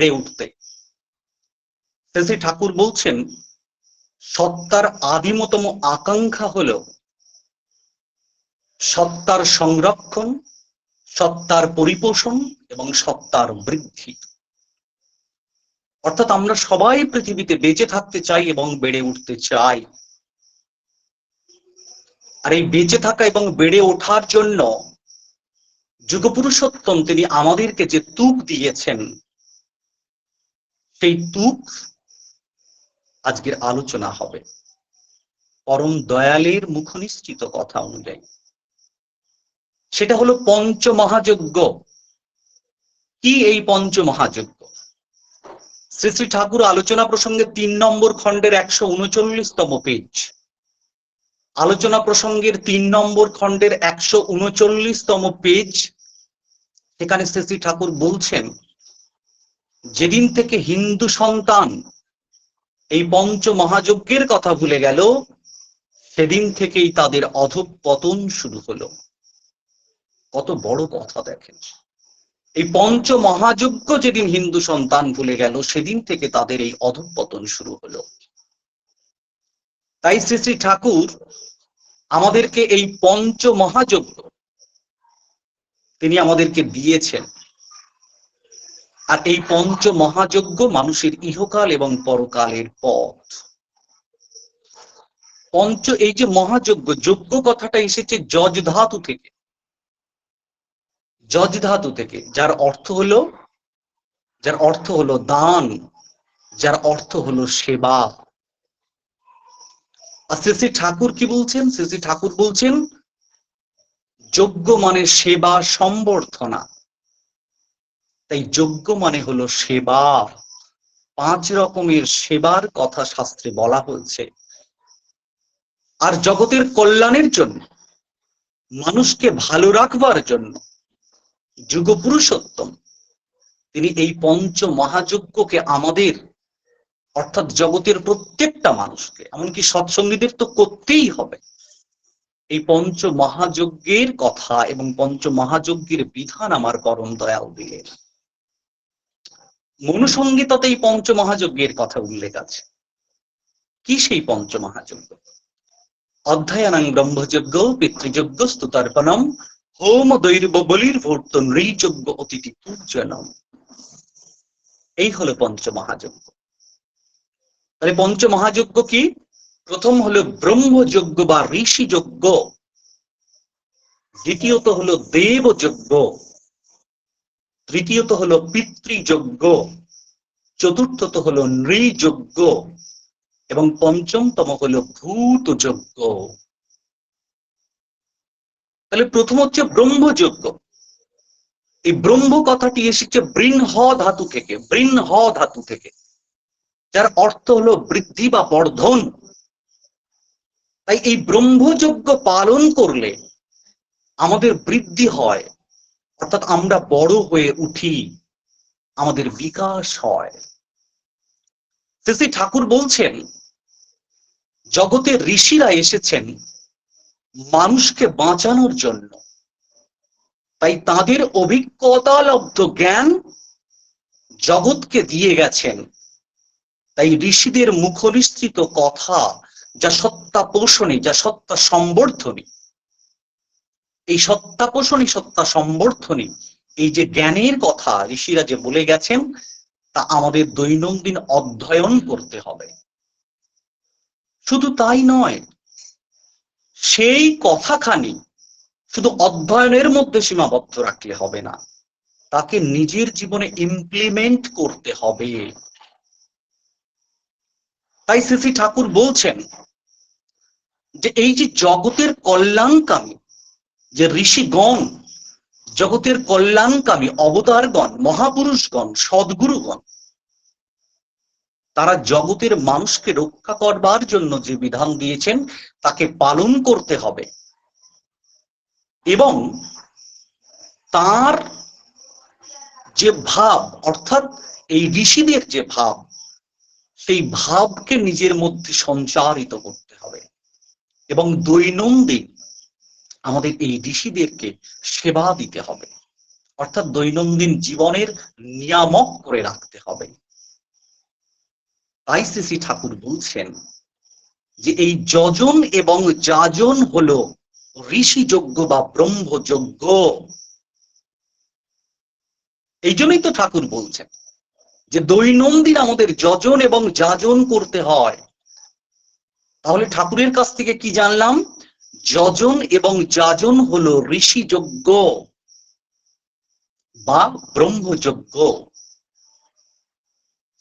বেড়ে উঠতে। শ্রী ঠাকুর বলছেন, সত্তার আদিমতম আকাঙ্ক্ষা হল সত্তার সংরক্ষণ, সত্তার পরিপোষণ এবং সত্তার বৃদ্ধি। অর্থাৎ আমরা সবাই পৃথিবীতে বেঁচে থাকতে চাই এবং বেড়ে উঠতে চাই। আর এই বেঁচে থাকা এবং বেড়ে ওঠার জন্য যুগপুরুষোত্তম তিনি আমাদেরকে যে তুক দিয়েছেন সেই তুক আজকের আলোচনা হবে। পরম দয়ালের মুখনিশ্চিত কথা অনুযায়ী। সেটা হলো পঞ্চ মহাযজ্ঞ কি এই পঞ্চ মহাযজ্ঞ শ্রী শ্রী ঠাকুর আলোচনা প্রসঙ্গে তিন নম্বর খণ্ডের একশো উনচল্লিশতম পেজ। আলোচনা প্রসঙ্গের তিন নম্বর খণ্ডের একশো উনচল্লিশতম পেজ। সেখানে শ্রী শ্রী ঠাকুর বলছেন যেদিন থেকে হিন্দু সন্তান এই পঞ্চ মহাযজ্ঞের কথা ভুলে গেল, সেদিন থেকেই তাদের অধঃপতন শুরু হলো। কত বড় কথা দেখেন। এই পঞ্চ মহাযজ্ঞ যেদিন হিন্দু সন্তান ভুলে গেল, সেদিন থেকে তাদের এই অধঃপতন শুরু হলো। তাই শ্রী শ্রী ঠাকুর আমাদেরকে এই পঞ্চ মহাযজ্ঞ তিনি আমাদেরকে দিয়েছেন। আর এই পঞ্চ মহাযজ্ঞ মানুষের ইহকাল এবং পরকালের পথ। পঞ্চ, এই যে মহাযজ্ঞ, যজ্ঞ কথাটা এসেছে যজ ধাতু থেকে। যজ ধাতু থেকে, যার অর্থ হলো, যার অর্থ হলো দান, যার অর্থ হলো সেবা। আর শ্রী ঠাকুর কি বলছেন? শ্রী ঠাকুর বলছেন, যজ্ঞ মানে সেবা, সম্বর্ধনা। তাই যোগ্য মানে হলো সেবা পাঁচ রকমের সেবার কথা শাস্ত্রে বলা হয়েছে। আর জগতের কল্যাণের জন্য, মানুষকে ভালো রাখবার জন্য যুগ পুরুষোত্তম তিনি এই পঞ্চ মহাযজ্ঞকে আমাদের, অর্থাৎ জগতের প্রত্যেকটা মানুষকে, এমনকি সৎসঙ্গীদের তো করতেই হবে, এই পঞ্চ মহাযজ্ঞের কথা এবং পঞ্চ মহাযজ্ঞের বিধান আমার পরম দয়াল দিলেন। মনুসঙ্গীততে পঞ্চমহাযজ্ঞের কথা উল্লেখ আছে। কি সেই পঞ্চমহাযজ্ঞ? অধ্যায়নাং ব্রহ্মযজ্ঞ, পিতৃযজ্ঞ, স্তুতার্পণম হোম দৈর্ব বলির ভূর্ত নৃযজ্ঞ অতিথি পূজনম। এই হলো পঞ্চমহাযজ্ঞ। তাহলে পঞ্চ মহাযজ্ঞ কি? প্রথম হলো ব্রহ্মযজ্ঞ বা ঋষি যজ্ঞ দ্বিতীয়ত হলো দেবযজ্ঞ। তৃতীয়ত হলো পিতৃযজ্ঞ, চতুর্থত হলো নৃযজ্ঞ, এবং পঞ্চমতম হলো ভূত যজ্ঞ তাহলে প্রথম হচ্ছে ব্রহ্মযজ্ঞ। এই ব্রহ্ম কথাটি এসেছে বৃহ ধাতু থেকে বৃহ ধাতু থেকে, যার অর্থ হলো বৃদ্ধি বা বর্ধন। তাই এই ব্রহ্মযজ্ঞ পালন করলে আমাদের বৃদ্ধি হয়। অর্থাৎ আমরা বড় হয়ে উঠি, আমাদের বিকাশ হয়। শ্রী ঠাকুর বলছেন জগতের ঋষিরা এসেছেন মানুষকে বাঁচানোর জন্য। তাই তাদের অভিজ্ঞতা, লব্ধ জ্ঞান জগৎকে দিয়ে গেছেন। তাই ঋষিদের মুখনিশ্চিত কথা, যা সত্তা পোষণে, যা সত্তা সম্বর্ধনী এই সত্তা পোষণী সত্তা সম্বর্ধনী। এই যে জ্ঞানের কথা ঋষিরা যে বলে গেছেন, তা আমাদের দৈনন্দিন অধ্যয়ন করতে হবে। শুধু তাই নয়, সেই কথাখানি শুধু অধ্যয়নের মধ্যে সীমাবদ্ধ রাখলে হবে না। তাকে নিজের জীবনে ইমপ্লিমেন্ট করতে হবে। তাই শ্রী ঠাকুর বলছেন যে এই যে জগতের কল্যাণকামী যে ঋষিগণ, জগতের কল্যাণকামী অবতারগণ, মহাপুরুষগণ, সদ্গুরুগণ, তারা জগতের মানুষকে রক্ষা করবার জন্য যে বিধান দিয়েছেন, তাকে পালন করতে হবে। এবং তার যে ভাব, অর্থাৎ এই ঋষিদের যে ভাব, সেই ভাবকে নিজের মধ্যে সঞ্চারিত করতে হবে। এবং দৈনন্দিন আমাদের এই ঋষিদেরকে সেবা দিতে হবে। অর্থাৎ দৈনন্দিন জীবনের নিয়ামক করে রাখতে হবে। তাই শ্রী ঠাকুর বলছেন যে, এই যজন এবং যাজন হলো ঋষি যজ্ঞ বা ব্রহ্মযজ্ঞ এই জন্যই তো ঠাকুর বলছেন যে, দৈনন্দিন আমাদের যজন এবং যাজন করতে হয়। তাহলে ঠাকুরের কাছ থেকে কি জানলাম? যজন এবং যাজন হলো ঋষি যজ্ঞ বা ব্রহ্মযজ্ঞ।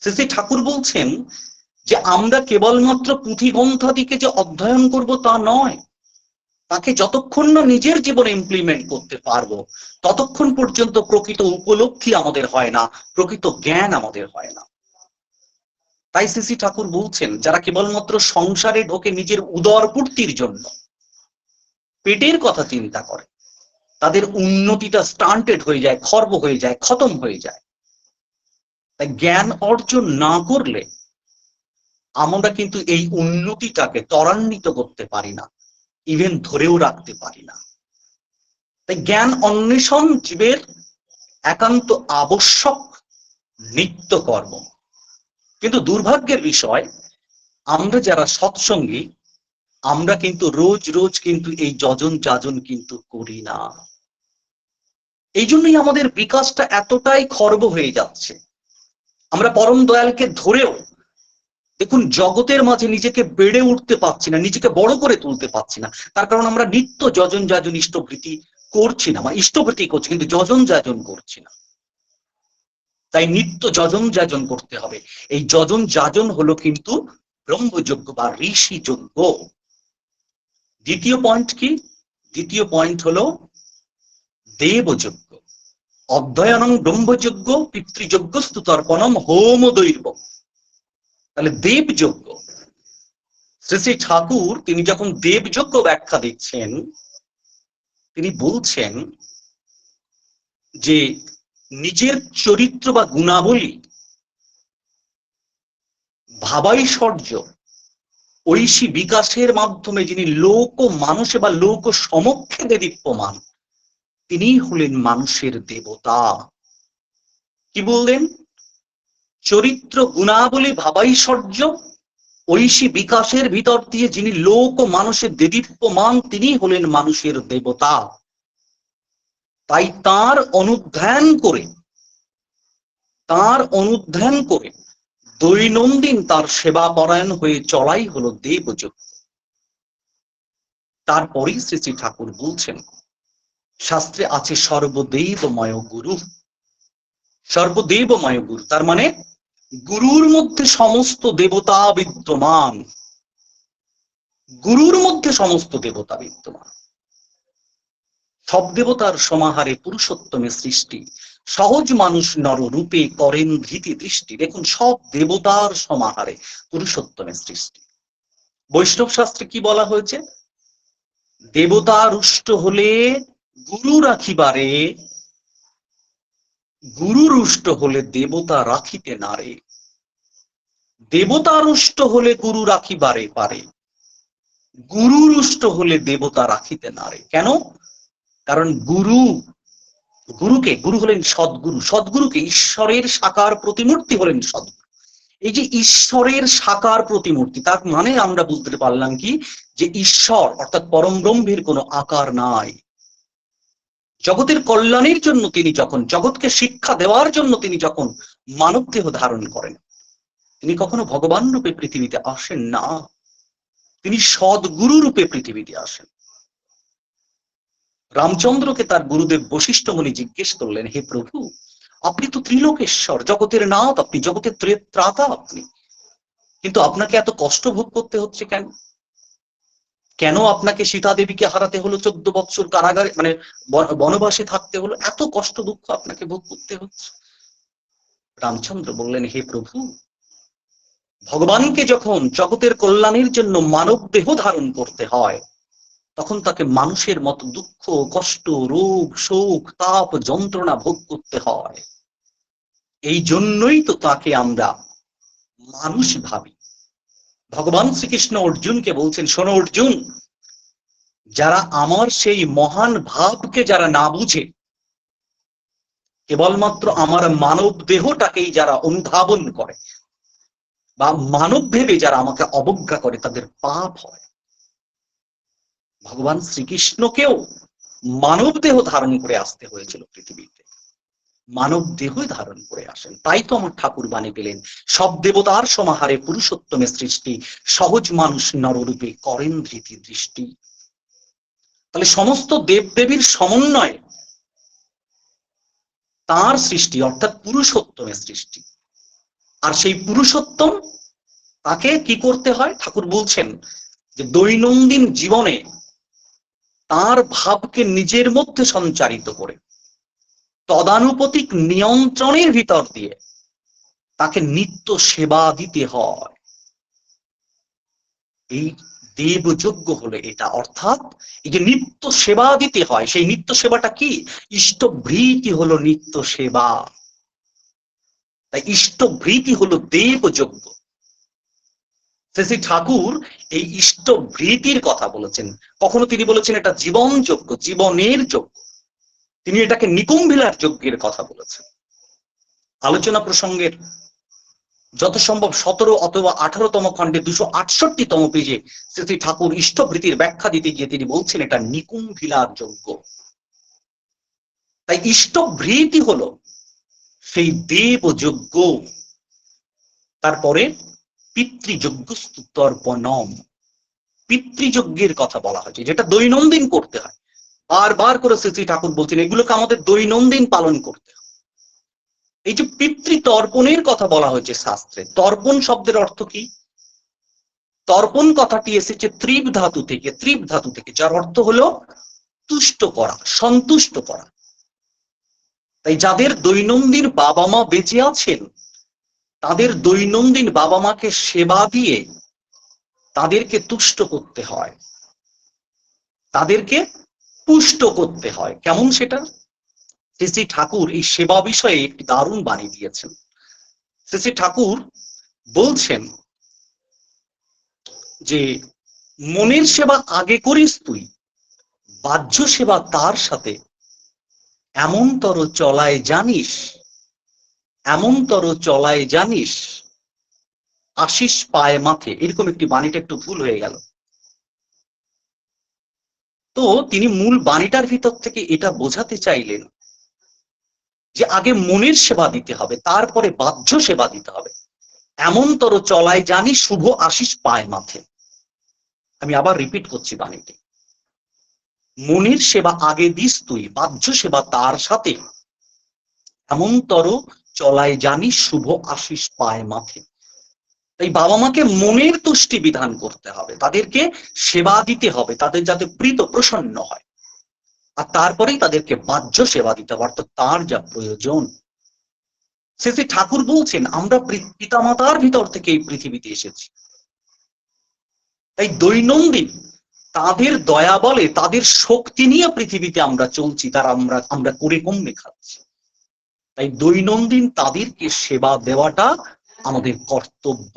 শ্রী ঠাকুর বলছেন যে আমরা কেবলমাত্র পুঁথিগ্রন্থাদিকে যে অধ্যয়ন করব তা নয়, তাকে যতক্ষণ না নিজের জীবনে ইমপ্লিমেন্ট করতে পারব, ততক্ষণ পর্যন্ত প্রকৃত উপলব্ধি আমাদের হয় না, প্রকৃত জ্ঞান আমাদের হয় না। তাই শ্রী ঠাকুর বলছেন, যারা কেবলমাত্র সংসারে ঢোকে নিজের উদর পূর্তির জন্য পেটের কথা চিন্তা করে। তাদের উন্নতিটা স্টান্টেড হয়ে যায়, খর্ব হয়ে যায়, খতম হয়ে যায়। তাই জ্ঞান অর্জন না করলে আমরা কিন্তু এই উন্নতিটাকে ত্বরান্বিত করতে পারি না ইভেন ধরেও রাখতে পারি না। তাই জ্ঞান অন্বেষণ জীবের একান্ত আবশ্যক নিত্য কর্ম। কিন্তু দুর্ভাগ্যের বিষয়, আমরা যারা সৎসঙ্গী আমরা কিন্তু রোজ রোজ কিন্তু এই যজন যাজন কিন্তু করি না। এই জন্যই আমাদের বিকাশটা এতটাই খর্ব হয়ে যাচ্ছে। আমরা পরম দয়ালকে ধরেও দেখুন, জগতের মাঝে নিজেকে বেড়ে উঠতে পারছি না, নিজেকে বড় করে তুলতে পারছি না। তার কারণ আমরা নিত্য যজন যাজন ইষ্টভৃতি করছি না বা ইষ্টভৃতি করছি কিন্তু যজন যাজন করছি না। তাই নিত্য যজন যাজন করতে হবে। এই যজন যাজন হলো কিন্তু ব্রহ্মযজ্ঞ বা ঋষি যজ্ঞ দ্বিতীয় পয়েন্ট কি? দ্বিতীয় পয়েন্ট হলো দেবযজ্ঞ। অধ্যয়নং ব্রহ্মযজ্ঞ, পিতৃযজ্ঞ, স্তুতর্পণম, হোম দৈর্ব তাহলে দেবযজ্ঞ। শ্রী শ্রী ঠাকুর তিনি যখন দেবযজ্ঞ ব্যাখ্যা দিচ্ছেন, তিনি বলছেন যে নিজের চরিত্র বা গুণাবলী ভাবাইশ্বর্য ঐশী বিকাশের মাধ্যমে যিনি লোক মানুষে বা লোক সমক্ষে দেদীপ্যমান তিনি হলেন মানুষের দেবতা। কি বললেন? চরিত্র গুণাবলী ভাবাইশ্বর্য ঐশী বিকাশের ভিতর দিয়ে যিনি লোক মানুষের দেদীপ্যমান তিনি হলেন মানুষের দেবতা। তাই তার অনুধ্যান করে, তার অনুধ্যান করে দৈনন্দিন তার সেবা পরায়ণ হয়ে চলাই হলো দেবযজ্ঞ তারপরেই শ্রী শ্রী ঠাকুর বলছেন, শাস্ত্রে আছে সর্বদেবময় গুরু। সর্বদেবময় গুরু, তার মানে গুরুর মধ্যে সমস্ত দেবতা বিদ্যমান। গুরুর মধ্যে সমস্ত দেবতা বিদ্যমান। সব দেবতার সমাহারে পুরুষোত্তমে সৃষ্টি। সহজ মানুষ নর রূপে করেন ভীতি দৃষ্টি। দেখুন, সব দেবতার সমাহারে পুরুষোত্তমে সৃষ্টি। বৈষ্ণব শাস্ত্রে কি বলা হয়েছে? দেবতা রুষ্ট হলে গুরু রাখিবারে গুরু রুষ্ট হলে দেবতা রাখিতে নারে দেবতা রুষ্ট হলে গুরু রাখিবারে পারে গুরু রুষ্ট হলে দেবতা রাখিতে নারে কেন? কারণ গুরু গুরুকে, গুরু হলেন সদ্গুরু। সদ্গুরুকে ঈশ্বরের সাকার প্রতিমূর্তি হলেন সদ্গুরু। এই যে ঈশ্বরের সাকার প্রতিমূর্তি, তার মানে আমরা বুঝতে পারলাম কি? যে ঈশ্বর, অর্থাৎ পরম ব্রহ্মের কোনো আকার নাই। জগতের কল্যাণের জন্য তিনি যখন, জগৎকে শিক্ষা দেওয়ার জন্য তিনি যখন মানব দেহ ধারণ করেন, তিনি কখনো ভগবান রূপে পৃথিবীতে আসেন না। তিনি সদ্গুরু রূপে পৃথিবীতে আসেন। রামচন্দ্রকে তার গুরুদেব বশিষ্ঠ মুনি জিজ্ঞেস করলেন, হে প্রভু, আপনি তো ত্রিলোকেশ্বর, জগতের নাথ, আপনি জগতের ত্রাতা আপনি। কিন্তু আপনাকে এত কষ্ট ভোগ করতে হচ্ছে কেন? কেন আপনাকে সীতা দেবীকে হারাতে হলো চোদ্দ বৎসর কারাগারে মানে বনবাসে থাকতে হলো? এত কষ্ট দুঃখ আপনাকে ভোগ করতে হচ্ছে? রামচন্দ্র বললেন, হে প্রভু, ভগবানকে যখন জগতের কল্যাণের জন্য মানব দেহ ধারণ করতে হয় তখন তাকে মানুষের মতো দুঃখ, কষ্ট, রোগ, শোক, তাপ, যন্ত্রণা ভোগ করতে হয়। এই জন্যই তো তাকে আমরা মানুষ ভাবি। ভগবান শ্রীকৃষ্ণ অর্জুনকে বলছেন, শোনো অর্জুন, যারা আমার সেই মহান ভাবকে যারা না বুঝে, কেবলমাত্র আমার মানব দেহটাকেই যারা অনুধাবন করে বা মানব ভেবে যারা আমাকে অবজ্ঞা করে, তাদের পাপ হয়। ভগবান শ্রীকৃষ্ণকেও মানব দেহ ধারণ করে আসতে হয়েছিল পৃথিবীতে। মানব দেহই ধারণ করে আসেন। তাই তো আমার ঠাকুর বাণী পেলেন, সব দেবতার সমাহারে পুরুষোত্তমে সৃষ্টি, সহজ মানুষ নররূপে করেন ধৃতি দৃষ্টি। তাহলে সমস্ত দেবদেবীর সমন্বয়ে তার সৃষ্টি, অর্থাৎ পুরুষোত্তমের সৃষ্টি। আর সেই পুরুষোত্তম তাকে কি করতে হয়? ঠাকুর বলছেন যে দৈনন্দিন জীবনে তার ভাবকে নিজের মধ্যে সঞ্চারিত করে, তদানুপতিক নিয়ন্ত্রণের ভিতর দিয়ে তাকে নিত্য সেবা দিতে হয়। এই দেবযোগ্য হলে এটা, অর্থাৎ এই যে নিত্য সেবা দিতে হয়, সেই নিত্য সেবাটা কি? ইষ্টভৃতি হলো নিত্য সেবা। তাই ইষ্টভৃতি হলো দেবযোগ্য শ্রী ঠাকুর এই ইষ্টভৃতির কথা বলেছেন। কখনো তিনি বলেছেন এটা জীবনযোগ্য জীবনের যোগ্য। তিনি এটাকে নিকুম্ভিলার যজ্ঞের কথা বলেছেন। আলোচনা প্রসঙ্গের যত সম্ভব সতেরো অথবা আঠারোতম খণ্ডে দুশো আটষট্টি তম পেজে শ্রী ঠাকুর ইষ্টভৃতির ব্যাখ্যা দিতে গিয়ে তিনি বলছেন, এটা নিকুম্ভিলার যজ্ঞ। তাই ইষ্টভৃতি হলো সেই দেব যজ্ঞ তারপরে পিতৃযজ্ঞ স্তর্পণম পিতৃযজ্ঞের কথা বলা হয়েছে, যেটা দৈনন্দিন করতে হয়। বারবার করে শ্রী ঠাকুর বলছেন, এগুলোকে আমাদের দৈনন্দিন পালন করতে হয় এই যে পিতৃতর্পণের কথা বলা হয়েছে শাস্ত্রে, তর্পণ শব্দের অর্থ কি? তর্পণ কথাটি এসেছে ত্রিপ ধাতু থেকে ত্রিপ ধাতু থেকে, যার অর্থ হলো তুষ্ট করা, সন্তুষ্ট করা। তাই যাদের দৈনন্দিন বাবা মা বেঁচে আছেন তাদের দৈনন্দিন বাবা মাকে সেবা দিয়ে তাদেরকে তুষ্ট করতে হয়। তাদেরকে পুষ্ট করতে হয়। কেমন সেটা? শ্রী ঠাকুর এই সেবা বিষয়ে একটি দারুণ বাণী দিয়েছেন। শ্রী ঠাকুর বলছেন যে, মনের সেবা আগে করিস তুই, বাহ্য সেবা তার সাথে। এমনতর চলায় জানিস এমনতর চলায় জানিস, আশিস পায় মাথে, এরকম একটি বাণীটা একটু ভুল হয়ে গেল। তো তিনি মূল বাণীটার ভিতর থেকে এটা বোঝাতে চাইলেন যে আগে মনের সেবা দিতে হবে, তারপরে বাহ্য সেবা দিতে হবে। এমনতর চলায় জানি শুভ আশিস পায় মাথে। আমি আবার রিপিট করছি বাণীটি। মনের সেবা আগে দিস তুই, বাহ্য সেবা তার সাথে। এমনতর চলায় জানি, শুভ আশিস পায় মাথে তাই বাবা মাকে মনের তুষ্টি বিধান করতে হবে, তাদেরকে সেবা দিতে হবে, তাদের যাতে প্রীত প্রসন্ন হয়। আর তারপরেই তাদেরকে বাহ্য সেবা দিতে হবে, অর্থাৎ তার যা প্রয়োজন। শেষে ঠাকুর বলছেন, আমরা পিতামাতার ভিতর থেকে এই পৃথিবীতে এসেছি। তাই দৈনন্দিন তাদের দয়া বলে, তাদের শক্তি নিয়ে পৃথিবীতে আমরা চলছি, তার আমরা আমরা করে কমবে খাচ্ছি তাই দৈনন্দিন তাদেরকে সেবা দেওয়াটা আমাদের কর্তব্য।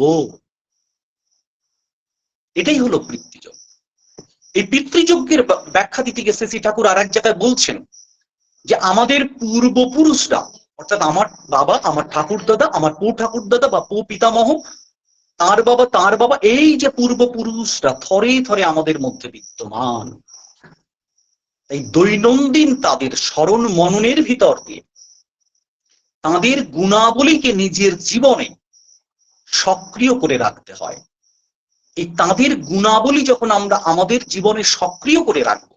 এটাই হলো পিতৃযজ্ঞ। এই পিতৃযজ্ঞের ব্যাখ্যা দিতে গিয়ে শ্রী ঠাকুর আর এক জায়গায় বলছেন যে আমাদের পূর্বপুরুষরা, অর্থাৎ আমার বাবা, আমার ঠাকুর দাদা আমার পৌ ঠাকুর দাদা বা পৌ পিতামহ তার বাবা তার বাবা, এই যে পূর্বপুরুষরা থরে থরে আমাদের মধ্যে বিদ্যমান। এই দৈনন্দিন তাদের স্মরণ মননের ভিতর দিয়ে তাদের গুণাবলীকে নিজের জীবনে সক্রিয় করে রাখতে হয়। এই তাদের গুণাবলী যখন আমরা আমাদের জীবনে সক্রিয় করে রাখব,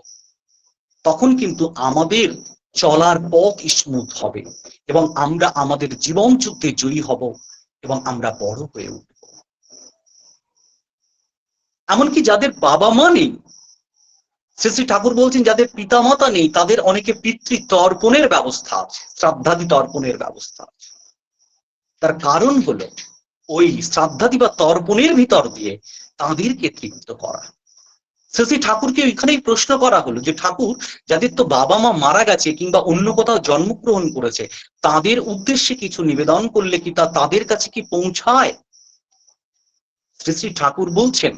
তখন কিন্তু আমাদের চলার পথ স্মুথ হবে এবং আমরা আমাদের জীবন যুদ্ধে জয়ী হব এবং আমরা বড় হয়ে উঠব। এমনকি যাদের বাবা মা নেই শ্রী শ্রী ঠাকুর বলছেন, যাদের পিতামাতা নেই, তাদের অনেকে পিতৃ তর্পণের ব্যবস্থা আছে শ্রাদ্ধাদি তর্পণের ব্যবস্থা আছে। তার কারণ হলো, ওই শ্রাদ্ধাদি বা তর্পণের ভিতর দিয়ে তাদেরকে তৃপ্ত করা। শ্রী ঠাকুরকে ওইখানেই প্রশ্ন করা হলো যে, ঠাকুর, যাদের তো বাবা মা মারা গেছে কিংবা অন্য কোথাও জন্মগ্রহণ করেছে, তাদের উদ্দেশ্যে কিছু নিবেদন করলে কি তা তাদের কাছে কি পৌঁছায়? শ্রী শ্রী ঠাকুর বলছেন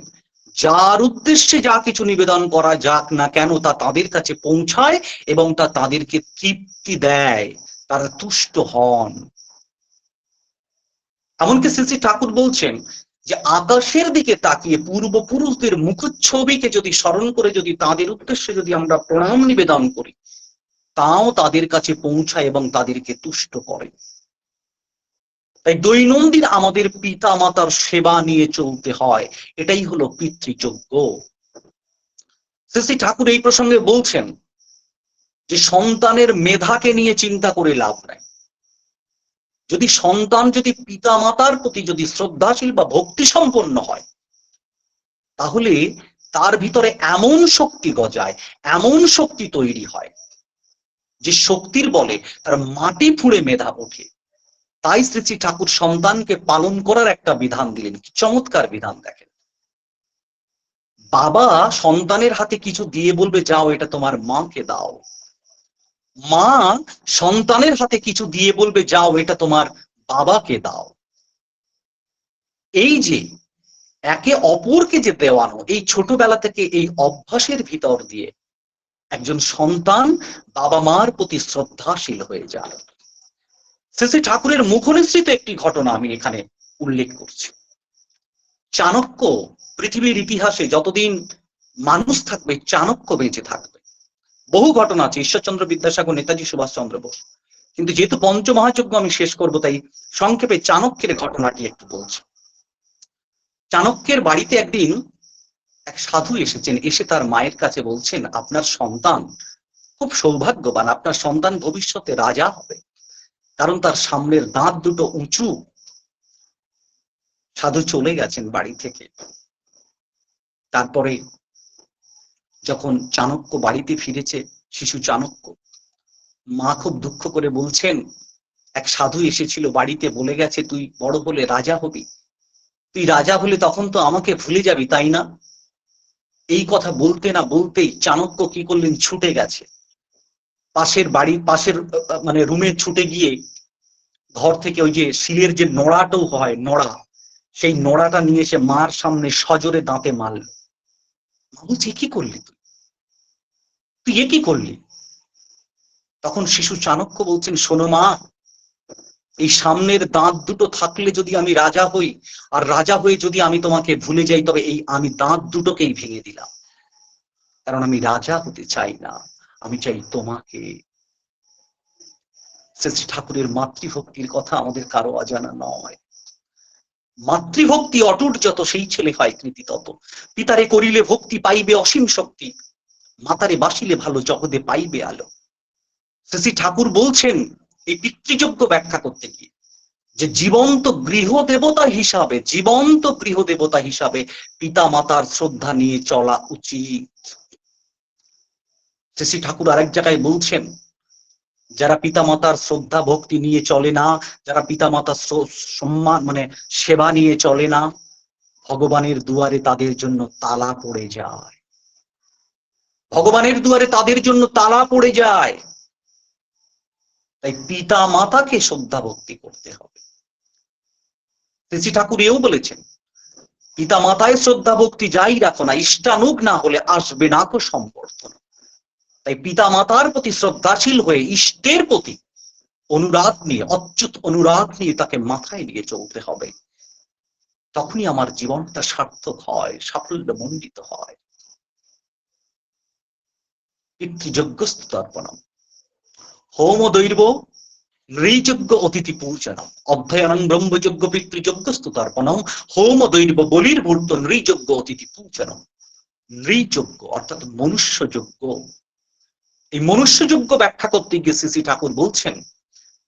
যার উদ্দেশ্যে যা কিছু নিবেদন করা যাক না কেন তা তাদের কাছে পৌঁছায় এবং তা তাদেরকে তৃপ্তি দেয়, তারা তুষ্ট হন। এমনকি শ্রী শ্রী ঠাকুর বলছেন যে আকাশের দিকে তাকিয়ে পূর্বপুরুষদের মুখচ্ছবিকে যদি স্মরণ করে যদি তাদের উদ্দেশ্যে যদি আমরা প্রণাম নিবেদন করি, তাও তাদের কাছে পৌঁছায় এবং তাদেরকে তুষ্ট করে। তাই দৈনন্দিন আমাদের পিতা মাতার সেবা নিয়ে চলতে হয়। এটাই হলো শ্রী শ্রী ঠাকুর এই প্রসঙ্গে বলছেন যে সন্তানের মেধাকে নিয়ে চিন্তা করে লাভ নাই। যদি সন্তান যদি পিতা মাতার প্রতি যদি শ্রদ্ধাশীল বা ভক্তি সম্পন্ন হয়, তাহলে তার ভিতরে এমন শক্তি গজায়, এমন শক্তি তৈরি হয়, যে শক্তির বলে তার মাটি ফুঁড়ে মেধা ওঠে। তাই শ্রী শ্রী ঠাকুর সন্তানকে পালন করার একটা বিধান দিলেন। কি চমৎকার বিধান দেখেন। বাবা সন্তানের হাতে কিছু দিয়ে বলবে, যাও, এটা তোমার মাকে দাও। মা সন্তানের হাতে কিছু দিয়ে বলবে, যাও, এটা তোমার বাবাকে দাও। এই যে একে অপরকে যে দেওয়ানো, এই ছোটবেলা থেকে এই অভ্যাসের ভিতর দিয়ে একজন সন্তান বাবা মার প্রতি শ্রদ্ধাশীল হয়ে যায়। শ্রী ঠাকুরের মুখনিসৃত একটি ঘটনা আমি এখানে উল্লেখ করছি। চাণক্য পৃথিবীর ইতিহাসে যতদিন মানুষ থাকবে, চাণক্য বেঁচে থাকবে। বহু ঘটনা আছে, ঈশ্বরচন্দ্র বিদ্যাসাগর, নেতাজি সুভাষচন্দ্র বোস। কিন্তু যেহেতু পঞ্চমহাযজ্ঞ আমি শেষ করব, তাই সংক্ষেপে চাণক্যের ঘটনাটি একটু বলছি। চাণক্যের বাড়িতে একদিন এক সাধু এসেছেন, এসে তার মায়ের কাছে বলছেন, আপনার সন্তান খুব সৌভাগ্যবান, আপনার সন্তান ভবিষ্যতে রাজা হবে। কারণ তার সামনের দাঁত দুটো উঁচু। সাধু চলে গেছেন বাড়ি থেকে। তারপরে যখন চাণক্য বাড়িতে ফিরেছে, শিশু চাণক্য, মা খুব দুঃখ করে বলছেন, এক সাধু এসেছিল বাড়িতে, বলে গেছে, তুই বড় হলে রাজা হবি। তুই রাজা হলে তখন তো আমাকে ভুলে যাবি, তাই না? এই কথা বলতে না বলতেই চাণক্য কি করলেন, ছুটে গেছে। পাশের বাড়ি, পাশের মানে রুমে ছুটে গিয়ে ঘর থেকে ওই যে শিলের যে নড়াটাও হয়, নড়া, সেই নড়াটা নিয়ে এসে মার সামনে সজোরে দাঁতে মারল। মা বলছে কি করলি তুই? তুই এ কি করলি? তখন শিশু চাণক্য বলছেন, শোনো মা, এই সামনের দাঁত দুটো থাকলে যদি আমি রাজা হই, আর রাজা হয়ে যদি আমি তোমাকে ভুলে যাই, তবে এই আমি দাঁত দুটোকেই ভেঙে দিলাম। কারণ আমি রাজা হতে চাই না, আমি চাই তোমাকে। শ্রী ঠাকুরের মাতৃভক্তির কথা আমাদের কারও অজানা নয়। মাতৃভক্তি অটুট যত, সেই ছেলে হয় কৃতি তত। পিতারে করিলে ভক্তি পাইবে অসীম শক্তি, মাতারে বাসিলে ভালো জগতে পাইবে আলো। শ্রী ঠাকুর বলছেন, এই পিতৃযোগ্য ব্যাখ্যা করতে গিয়ে যে জীবন্ত গৃহ দেবতা হিসাবে, জীবন্ত গৃহ দেবতা হিসাবে পিতা মাতার শ্রদ্ধা নিয়ে চলা উচিত। শ্রী ঠাকুর আরেক জায়গায় বলছেন যারা পিতা মাতার শ্রদ্ধা, ভক্তি নিয়ে চলে না, যারা পিতা মাতার সম্মান মানে সেবা নিয়ে চলে না, ভগবানের দুয়ারে তাদের জন্য তালা পড়ে যায়। ভগবানের দুয়ারে তাদের জন্য তালা পড়ে যায়। তাই পিতা মাতাকে শ্রদ্ধা, ভক্তি করতে হবে। শ্রী ঠাকুর এও বলেছেন পিতা মাতায় শ্রদ্ধা, ভক্তি যাই রাখো না, ইষ্টানুগ না হলে আসবে না কো সম্বর্ধন। তাই পিতা মাতার প্রতি শ্রদ্ধাশীল হয়ে ইষ্টের প্রতি অনুরাগ নিয়ে, অচ্যুত অনুরাগ নিয়ে তাকে মাথায় নিয়ে চলতে হবে। তখনই আমার জীবনটা সার্থক হয় সাফল্য মণ্ডিত হয়। পিতৃযজ্ঞ স্তর্পণম হোম দৈর্ব নৃযজ্ঞ অতিথি পূজনম। অধ্যয়নং ব্রহ্মযজ্ঞ পিতৃযজ্ঞ স্তর্পণম হোম দৈর্ব বলির ভূর্ত নৃযজ্ঞ অতিথি পূজনম। নৃযজ্ঞ অর্থাৎ মনুষ্যযজ্ঞ। এই মনুষ্যযোগ্য ব্যাখ্যা করতে গিয়ে শ্রী ঠাকুর বলছেন,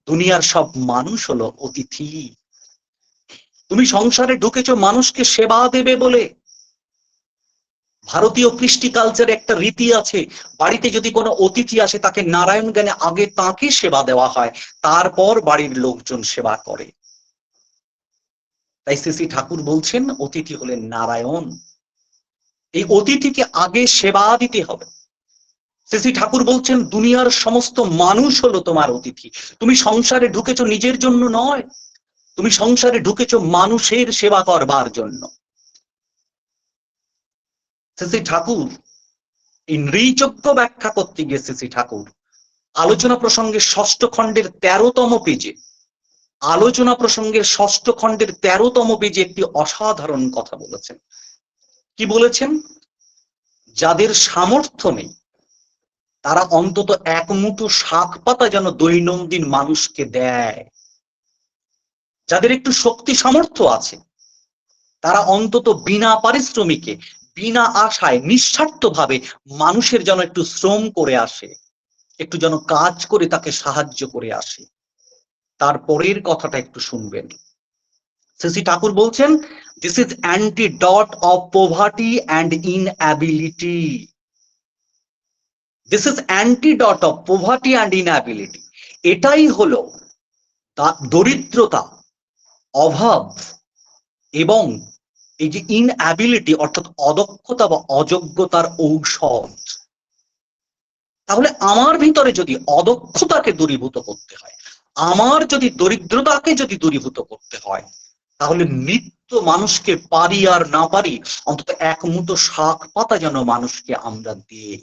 দুনিয়ার সব মানুষ হলো অতিথি। তুমি সংসারে ঢুকেছ মানুষকে সেবা দেবে বলে। ভারতীয় কৃষ্টি কালচারে একটা রীতি আছে, বাড়িতে যদি কোনো অতিথি আসে, তাকে নারায়ণ জ্ঞানে আগে তাকে সেবা দেওয়া হয়, তারপর বাড়ির লোকজন সেবা করে। তাই শ্রী ঠাকুর বলছেন, অতিথি হলেন নারায়ণ। এই অতিথিকে আগে সেবা দিতে হবে। শ্রী ঠাকুর বলছেন, দুনিয়ার সমস্ত মানুষ হলো তোমার অতিথি। তুমি সংসারে ঢুকেছ নিজের জন্য নয়, তুমি সংসারে ঢুকেছ মানুষের সেবা করবার জন্য। শ্রী ঠাকুর নৃযজ্ঞ ব্যাখ্যা করতে গিয়ে শ্রী ঠাকুর, আলোচনা প্রসঙ্গে ষষ্ঠ খণ্ডের তেরোতম পেজে, আলোচনা প্রসঙ্গের ষষ্ঠ খণ্ডের তেরোতম পেজে একটি অসাধারণ কথা বলেছেন। কি বলেছেন? যাদের সামর্থ্য নেই তারা অন্তত এক মুঠো শাক পাতা যেন দৈনন্দিন মানুষকে দেয়। যাদের একটু শক্তি সামর্থ্য আছে, তারা অন্তত বিনা পারিশ্রমিকে, বিনা আশায়, নিঃস্বার্থভাবে মানুষের যেন একটু শ্রম করে আসে, একটু যেন কাজ করে তাকে সাহায্য করে আসে। তারপরের কথাটা একটু শুনবেন। শ্রী ঠাকুর বলছেন this is antidote of poverty and inability this is antidote of poverty and inability এটাই হলো দরিদ্রতা অভাব এবং এই যে ইনঅ্যাবিলিটি অর্থাৎ অদক্ষতা বা অযোগ্যতার ঔষধ। তাহলে আমার ভিতরে যদি অদক্ষতাকে দূরীভূত করতে হয়, আমার যদি দরিদ্রতাকে যদি দূরীভূত করতে হয়, তাহলে নিত্য মানুষকে পারি আর না পারি, অন্তত এক মুঠো শাক পাতা যেন মানুষকে আমরা দিই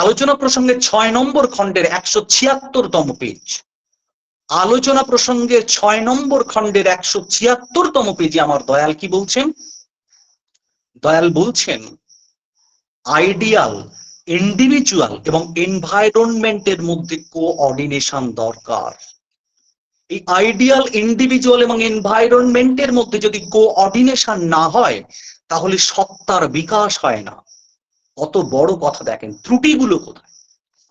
আলোচনা প্রসঙ্গে ছয় নম্বর খণ্ডের একশো ছিয়াত্তরতম পেজ আলোচনা প্রসঙ্গে ছয় নম্বর খণ্ডের একশো ছিয়াত্তরতম পেজে আমার দয়াল কি বলছেন? দয়াল বলছেন, আইডিয়াল ইন্ডিভিজুয়াল এবং এনভায়রনমেন্টের মধ্যে কোঅর্ডিনেশন দরকার। এই আইডিয়াল ইন্ডিভিজুয়াল এবং এনভায়রনমেন্টের মধ্যে যদি কোঅর্ডিনেশন না হয়, তাহলে সত্তার বিকাশ হয় না। কত বড় কথা দেখেন, ত্রুটিগুলো কোথায়?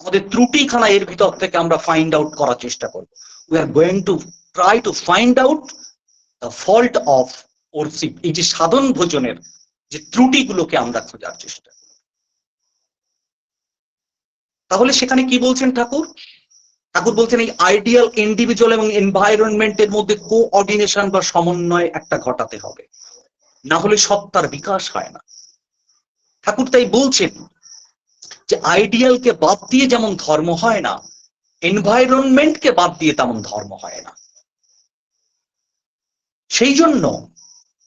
আমাদের ত্রুটিখানা এর ভিতর থেকে আমরা ফাইন্ড আউট করার চেষ্টা করব। We are going to try to find out the fault of worship এই যে সাধন ভোজনের যে ত্রুটিগুলোকে আমরা খোঁজার চেষ্টা তাহলে সেখানে কি বলছেন ঠাকুর? ঠাকুর বলছেন এই আইডিয়াল ইন্ডিভিজুয়াল এবং এনভায়রনমেন্টের মধ্যে কোঅর্ডিনেশন বা সমন্বয় একটা ঘটাতে হবে। না হলে সত্তার বিকাশ হয় না। ঠাকুর তাই বলছেন যে আইডিয়ালকে বাদ দিয়ে যেমন ধর্ম হয় না এনভায়রনমেন্টকে বাদ দিয়ে তেমন ধর্ম হয় না। সেই জন্য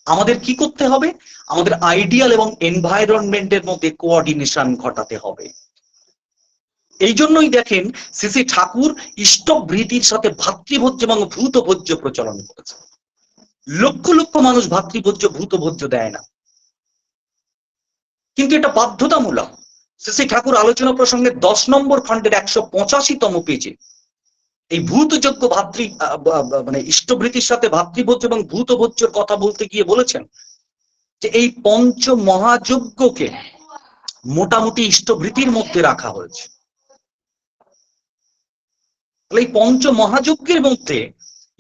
আমাদের কি করতে হবে? আমাদের আইডিয়াল এবং এনভায়রনমেন্টের মধ্যে কোঅর্ডিনেশন ঘটাতে হবে। এই জন্যই দেখেন শ্রী ঠাকুর ইষ্টভৃতির সাথে ভাতৃভোজ্য এবং ভূতভোজ্য প্রচলন করেছে লক্ষ লক্ষ মানুষ ভাতৃভোজ্য, ভূতভোজ্য দেয় না। কিন্তু এটা বাধ্যতামূলক। শ্রী ঠাকুর আলোচনা প্রসঙ্গে দশ নম্বর খণ্ডের একশো পঁচাশিতম পেজে এই ভূতযোগ্য ভাতৃ মানে ইষ্টভৃতির সাথে ভাতৃভোজ্য এবং ভূতভোজ্যর কথা বলতে গিয়ে বলেছেন যে এই পঞ্চ মহাযজ্ঞকে মোটামুটি ইষ্টভৃতির মধ্যে রাখা হয়েছে। তাহলে এই পঞ্চ মহাযজ্ঞের মধ্যে,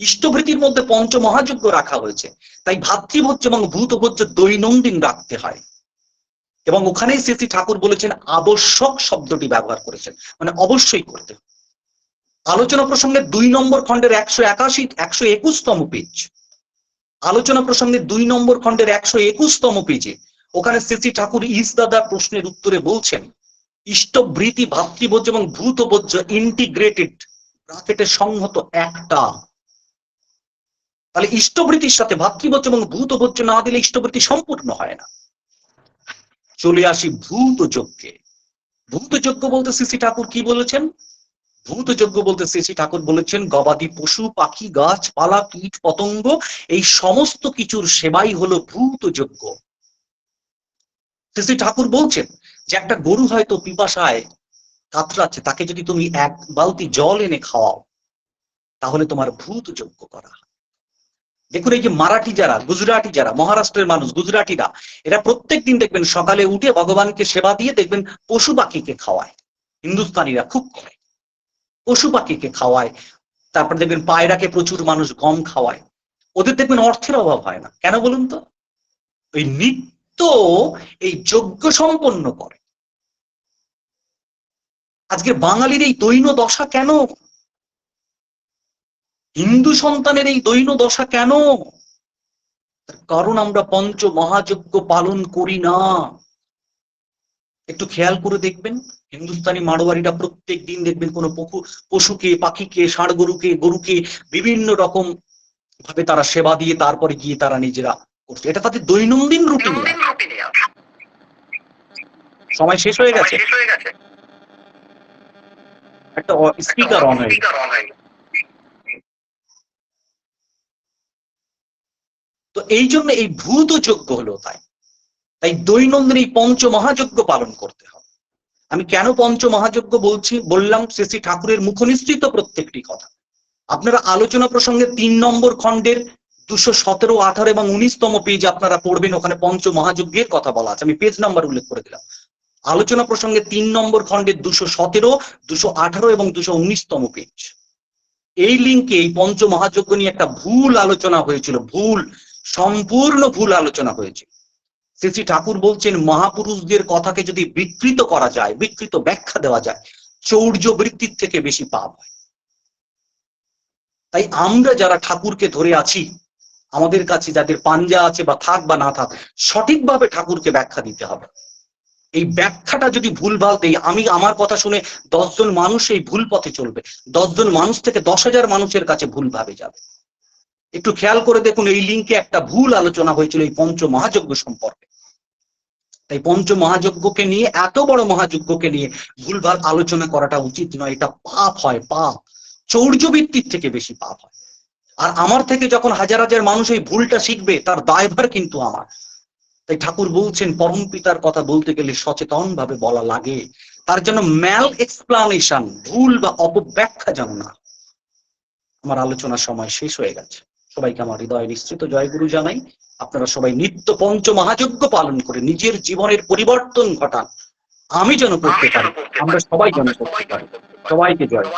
ইষ্টভৃতির মধ্যে পঞ্চ মহাযজ্ঞ রাখা হয়েছে। তাই ভাতৃভোজ্য এবং ভূতভোজ্য দৈনন্দিন রাখতে হয়। এবং ওখানেই শ্রী ঠাকুর বলেছেন, আবশ্যক শব্দটি ব্যবহার করেছেন। মানে অবশ্যই করতে আলোচনা প্রসঙ্গে দুই নম্বর খণ্ডের একশো একাশি, একশো একুশতম পেজ আলোচনা প্রসঙ্গে দুই নম্বর খণ্ডের একশো একুশতম পেজে ওখানে শ্রী ঠাকুর ইস দাদা প্রশ্নের উত্তরে বলছেন ইষ্টবৃতি ভাতৃভোজ্য এবং ভূতভোজ্য ইন্টিগ্রেটেড ব্রাকেটের সংহত একটা। তাহলে ইষ্টবৃত্তির সাথে ভাতৃভোজ্য এবং ভূতভোজ্য না দিলে ইষ্টবৃত্তি সম্পূর্ণ হয় না। চলে আসি ভূত যজ্ঞে ভূত যজ্ঞ বলতে শ্রী ঠাকুর কি বলেছেন? ভূত যজ্ঞ বলতে শ্রী ঠাকুর বলেছেন, গবাদি পশু, পাখি, গাছ, পালা, কীট, পতঙ্গ, এই সমস্ত কিছুর সেবাই হলো ভূত যজ্ঞ শ্রী ঠাকুর বলছেন যে একটা গরু হয়তো পিপাসায় কাতরাচ্ছে, তাকে যদি তুমি এক বালতি জল এনে খাওয়াও, তাহলে তোমার ভূত যজ্ঞ করা হয়। দেখুন, এই যে মারাঠি যারা, গুজরাটি যারা, মহারাষ্ট্রের মানুষ, গুজরাটিরা, এরা প্রত্যেক দিন দেখবেন সকালে উঠে ভগবানকে সেবা দিয়ে দেখবেন পশু পাখিকে খাওয়ায়। হিন্দুস্তানিরা খুব করে। পশু পাখিকে খাওয়ায়। তারপর দেখবেন পায়রাকে প্রচুর মানুষ গম খাওয়ায়। ওদের দেখবেন অর্থের অভাব হয় না। কেন বলুন তো? ওই নিত্য এই যজ্ঞ সম্পন্ন করে। আজকে বাঙালির এই দৈন দশা কেন হিন্দু সন্তানের এই দৈন দশা কেন? কারণ আমরা পঞ্চ মহাযজ্ঞ পালন করি না। একটু খেয়াল করে দেখবেন হিন্দুস্তানি মারোয়ারিরা প্রত্যেক দিন দেখবেন কোনো পশুকে পাখিকে ষাঁড় গরুকে গরুকে বিভিন্ন রকম ভাবে তারা সেবা দিয়ে তারপরে গিয়ে তারা নিজেরা করছে। এটা তাদের দৈনন্দিন রুটিন। আচ্ছা। সময় সময় শেষ হয়ে গেছে? শেষ হয়ে গেছে। একটা স্পিকার অন হয়ে তো এই জন্য এই ভূত যজ্ঞ হলো তাই। তাই দৈনন্দিন এই পঞ্চ মহাযজ্ঞ পালন করতে হবে। আমি কেন পঞ্চ মহাযজ্ঞ বলছি? বললাম শ্রী শ্রী ঠাকুরের মুখনিসৃত প্রত্যেকটি কথা। আপনারা আলোচনা প্রসঙ্গে তিন নম্বর খণ্ডের দুশো সতেরো, আঠারো এবং উনিশতম পেজ আপনারা পড়বেন, ওখানে পঞ্চ মহাযজ্ঞের কথা বলা আছে। আমি পেজ নাম্বার উল্লেখ করে দিলাম। আলোচনা প্রসঙ্গে তিন নম্বর খণ্ডের দুশো সতেরো, দুশো আঠারো এবং দুশো উনিশতম পেজ এই লিঙ্কে এই পঞ্চ মহাযজ্ঞ নিয়ে একটা ভুল আলোচনা হয়েছিল, ভুল। সম্পূর্ণ ভুল আলোচনা হয়েছে। শ্রী ঠাকুর বলছেন, মহাপুরুষদের কথাকে যদি বিকৃত করা যায়, বিকৃত ব্যাখ্যা দেওয়া যায়, চৌর্য বৃত্তির থেকে বেশি পাপ হয়। তাই আমরা যারা ঠাকুরকে ধরে আছি, আমাদের কাছে যাদের পাঞ্জা আছে বা থাক বা না থাক, সঠিকভাবে ঠাকুরকে ব্যাখ্যা দিতে হবে। এই ব্যাখ্যাটা যদি ভুলভাল দেই, আমি আমার কথা শুনে দশজন মানুষ এই ভুল পথে চলবে। দশজন মানুষ থেকে দশ হাজার মানুষের কাছে ভুলভাবে যাবে। একটু খেয়াল করে দেখুন, এই লিঙ্কে একটা ভুল আলোচনা হয়েছিল এই পঞ্চ মহাযজ্ঞ সম্পর্কে। তাই পঞ্চ মহাযজ্ঞকে নিয়ে, এত বড় মহাযজ্ঞকে নিয়ে ভুলভাল আলোচনা করাটা উচিত নয়, এটা পাপ হয়, পাপ। চৌর্য ভিত্তির থেকে বেশি পাপ হয়। আর আমার থেকে যখন হাজার হাজার মানুষ এই ভুলটা শিখবে, তার দায়ভার কিন্তু আমার। তাই ঠাকুর বলছেন পরম পিতার কথা বলতে গেলে সচেতন ভাবে বলা লাগে। তার জন্য ম্যাল এক্সপ্লানেশন, ভুল বা অপব্যাখ্যা যেন না। আমার আলোচনার সময় শেষ হয়ে গেছে। সবাইকে আমার হৃদয় নিশ্চিত জয়গুরু জানাই। আপনারা সবাই নিত্য পঞ্চ মহাযজ্ঞ পালন করে নিজের জীবনের পরিবর্তন ঘটান। আমি যেন করতে পারি, আমরা সবাই যেন করতে পারি। সবাইকে জয়।